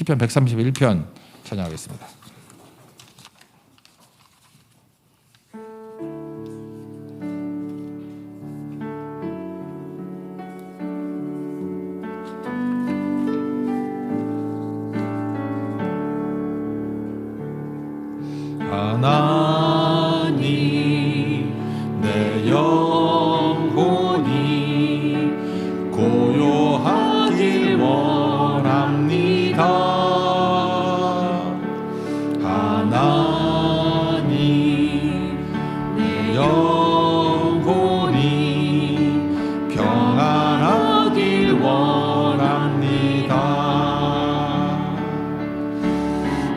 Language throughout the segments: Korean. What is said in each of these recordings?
시편 131편 찬양하겠습니다. 하나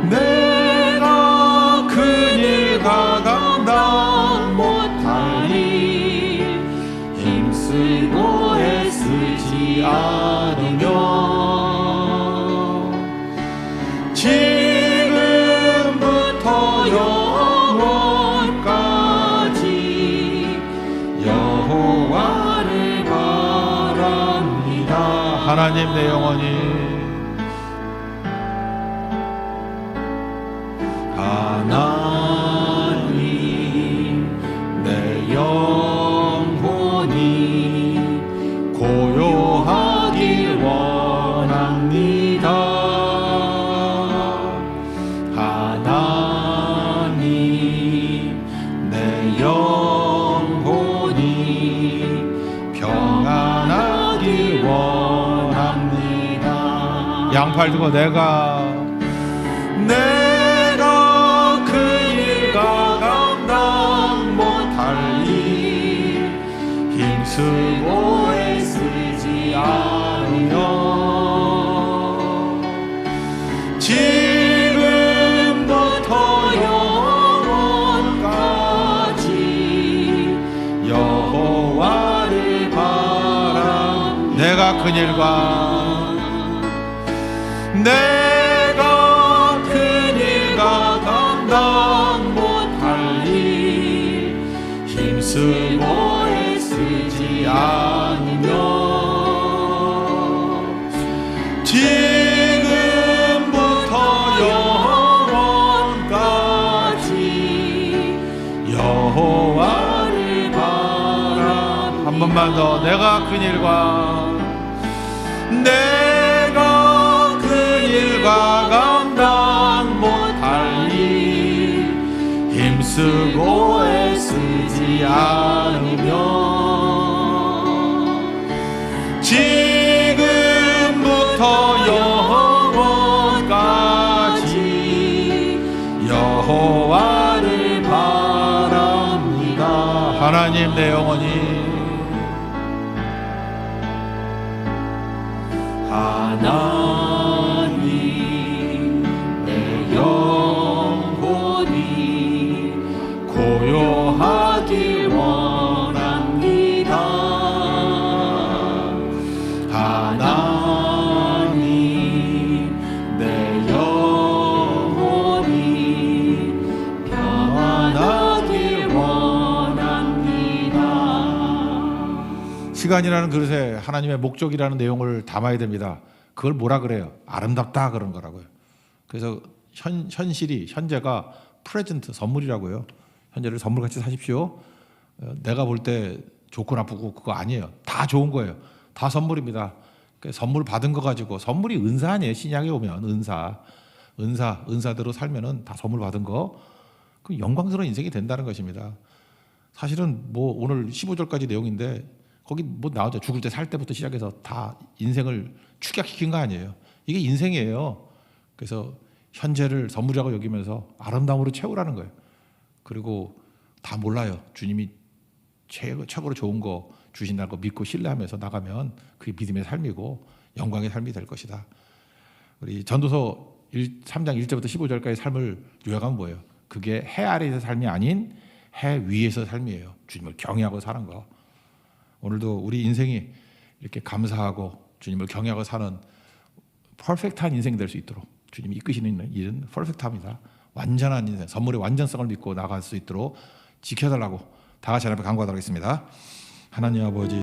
내가 그 큰일과 감당 못할 일 힘쓰고 애쓰지 않으며 지금부터 영원까지 여호와를 바랍니다. 하나님 내 영혼이 양팔 들고 내가 내가 그 일과 감당 못할 일 힘쓰고 애쓰지 않으며 내가 그일과 내가 큰일과 감당 못할 일 힘쓰고 애쓰지 않으며 지금부터 영원까지 여호와를 바람 한 번만 더. 내가 큰일과 내가 그 일과 감당 못할 일 힘쓰고 애쓰지 않으며 지금부터 영원까지 여호와를 바랍니다. 하나님 내 영혼이 시간이라는 그릇에 하나님의 목적이라는 내용을 담아야 됩니다. 그걸 뭐라 그래요? 아름답다 그런 거라고요. 그래서 현, 현실이 현재가 프레젠트 선물이라고요. 현재를 선물같이 사십시오. 어, 내가 볼 때 좋고 나쁘고 그거 아니에요. 다 좋은 거예요. 다 선물입니다. 그 선물 받은 거 가지고 선물이 은사 아니에요. 신약에 오면 은사, 은사, 은사대로 살면은 다 선물 받은 거. 그 영광스러운 인생이 된다는 것입니다. 사실은 뭐 오늘 15절까지 내용인데 거기 뭐 나오죠. 죽을 때 살 때부터 시작해서 다 인생을 축약시킨 거 아니에요. 이게 인생이에요. 그래서 현재를 선물이라고 여기면서 아름다움으로 채우라는 거예요. 그리고 다 몰라요. 주님이 최고, 최고로 좋은 거 주신다는 거 믿고 신뢰하면서 나가면 그게 믿음의 삶이고 영광의 삶이 될 것이다. 우리 전도서 1, 3장 1절부터 15절까지 삶을 요약하면 뭐예요? 그게 해 아래에서 삶이 아닌 해 위에서 삶이에요. 주님을 경외하고 사는 거. 오늘도 우리 인생이 이렇게 감사하고 주님을 경외하고 사는 퍼펙트한 인생 될 수 있도록 주님이 이끄시는 일은 퍼펙트합니다. 완전한 인생, 선물의 완전성을 믿고 나갈 수 있도록 지켜달라고 다 같이 하나님 앞에 간구하도록 하겠습니다. 하나님 아버지